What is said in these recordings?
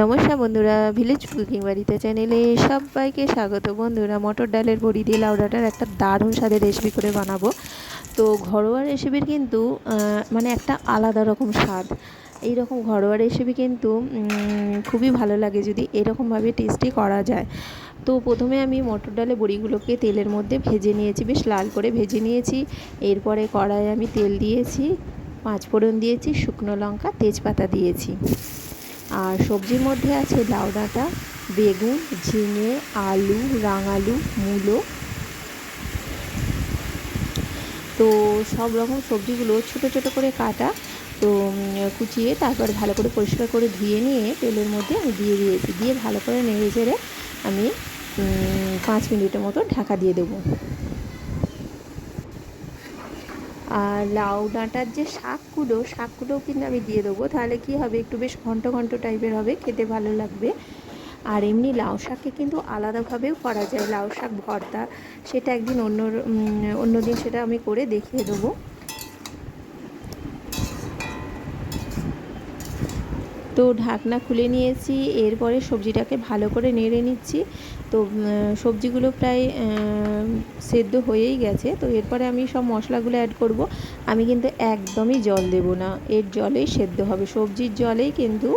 নমস্কার বন্ধুরা village cooking বাড়িতে চ্যানেলে সবাইকে স্বাগত। বন্ধুরা, মটর ডালের বড়ি দিয়ে লাউডাটার একটা দারুণ স্বাদের রেসিপি করে বানাবো। তো ঘরোয়া রেসিপির কিন্তু মানে একটা আলাদা রকম স্বাদ। এই রকম ঘরোয়া রেসিপি কিন্তু খুবই ভালো লাগে যদি এরকমভাবে টেস্টি করা যায়। তো প্রথমে আমি মটর ডালে বড়িগুলোকে তেলের মধ্যে ভেজে নিয়েছি, বেশ লাল করে ভেজে নিয়েছি। এরপরে কড়াইয়ে আমি তেল দিয়েছি পাঁচ ফোড়ন দিয়েছি, শুকনো লঙ্কা, তেজপাতা দিয়েছি। আর সবজির মধ্যে আছে লাউ ডাঁটা, বেগুন, ঝিঙে, আলু, রাঙালু, মূলো। তো সব রকম সবজিগুলো ছোট ছোট করে কাটা, তো কুচিয়ে তারপর ভালো করে পরিষ্কার করে ধুয়ে নিয়ে তেলের মধ্যে আমি দিয়ে দিয়েছি। দিয়ে ভালো করে নেড়ে চেড়ে আমি পাঁচ মিনিটের মতো ঢাকা দিয়ে দেবো। আর লাউ ডাঁটার যে শাকগুলো, শাকগুলোও কিন্তু আমি দিয়ে দেবো। তাহলে কি হবে? একটু বেশ ঘন্ট ঘন্ট টাইপের হবে, খেতে ভালো লাগবে। আর এমনি লাউ শাককে কিন্তু আলাদাভাবেও করা যায়। লাউ শাক ভর্তা, সেটা একদিন অন্য অন্য দিন সেটা আমি করে দেখিয়ে দেবো। তো ঢাকনা খুলে নিয়েছি, এরপরে সবজিটাকে ভালো করে নেড়ে নিচ্ছি। তো সবজিগুলো প্রায় সেদ্ধ হয়েই গেছে। তো এরপরে আমি সব মশলাগুলো অ্যাড করব। আমি কিন্তু একদমই জল দেব না। এর জলেই সেদ্ধ হবে। সবজির জলেই কিন্তু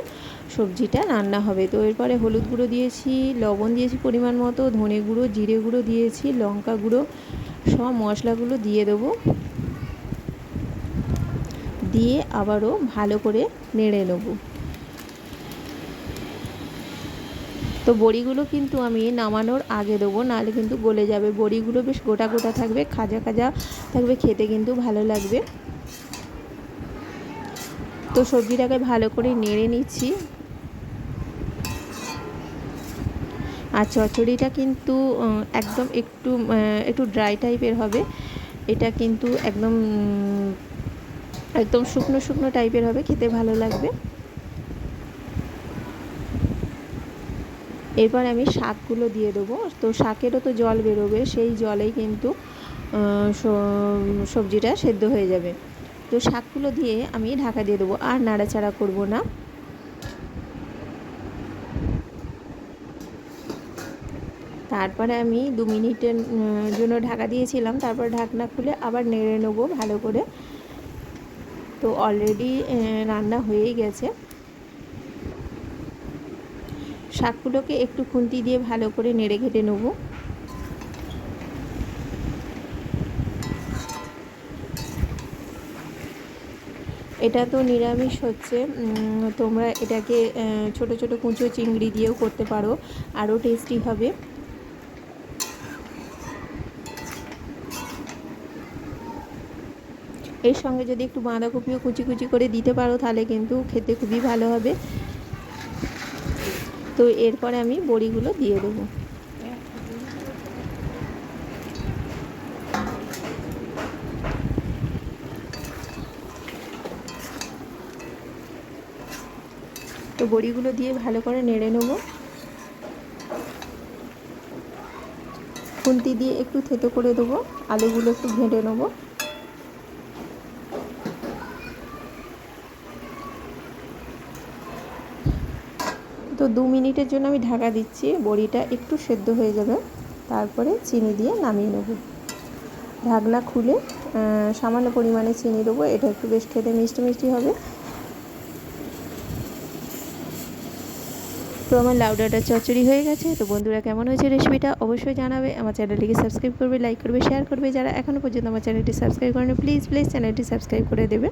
সবজিটা রান্না হবে। তো এরপরে হলুদ গুঁড়ো দিয়েছি, লবণ দিয়েছি পরিমাণ মতো, ধনে গুঁড়ো, জিরে গুঁড়ো দিয়েছি, লঙ্কা গুঁড়ো, সব মশলাগুলো দিয়ে দেবো। দিয়ে আবারও ভালো করে নেড়ে নেব। তো বড়িগুলো কিন্তু আমি নামানোর আগে দেবো, নাহলে কিন্তু গলে যাবে। বড়িগুলো বেশ গোটা গোটা থাকবে, খাজা খাজা থাকবে, খেতে কিন্তু ভালো লাগবে। তো সবজিটাকে ভালো করে নেড়ে নিচ্ছি। আর চচড়িটা কিন্তু একদম একটু একটু ড্রাই টাইপের হবে। এটা কিন্তু একদম একদম শুকনো শুকনো টাইপের হবে, খেতে ভালো লাগবে। এরপর আমি শাকগুলো দিয়ে দেবো। তো শাকেরও তো জল বেরোবে, সেই জলেই কিন্তু সবজিটা সেদ্ধ হয়ে যাবে। তো শাকগুলো দিয়ে আমি ঢাকা দিয়ে দেবো, আর নাড়াচাড়া করব না। তারপরে আমি দু মিনিটের জন্য ঢাকা দিয়েছিলাম। তারপর ঢাকনা খুলে আবার নেড়ে নেব ভালো করে। তো অলরেডি রান্না হয়েই গেছে। শাকগুলোকে একটু খুন্তি দিয়ে ভালো করে নেড়ে ঘেটে নেব। এটা তো নিরামিষ হচ্ছে। তোমরা এটাকে ছোট ছোট কুঁচো চিংড়ি দিয়েও করতে পারো, আরও টেস্টি হবে এর সঙ্গে যদি একটু বাঁধাকপিও কুচি কুচি করে দিতে পারো, তাহলে কিন্তু খেতে খুবই ভালো হবে। তো এরপরে আমি বড়িগুলো দিয়ে দেবো। তো বড়িগুলো দিয়ে ভালো করে নেড়ে নেব। খুন্তি দিয়ে একটু থেতো করে দেবো, আলুগুলো একটু ঘেঁটে নেব। তো দু মিনিটের জন্য আমি ঢাকা দিচ্ছি, বড়িটা একটু সেদ্ধ হয়ে যাবে। তারপরে চিনি দিয়ে নামিয়ে নেব। ঢাকনা খুলে সামান্য পরিমাণে চিনি দেবো, এটা একটু বেশ খেতে মিষ্টি মিষ্টি হবে। তো আমার লাউ লাউডাটা চচ্চড়ি হয়ে গেছে, তো বন্ধুরা কেমন হয়েছে রেসিপিটা অবশ্যই জানাবে। আমার চ্যানেলটিকে সাবস্ক্রাইব করবে, লাইক করবে, শেয়ার করবে। যারা এখনও পর্যন্ত আমার চ্যানেলটি সাবস্ক্রাইব করেনি, প্লিজ প্লিজ চ্যানেলটি সাবস্ক্রাইব করে দেবে।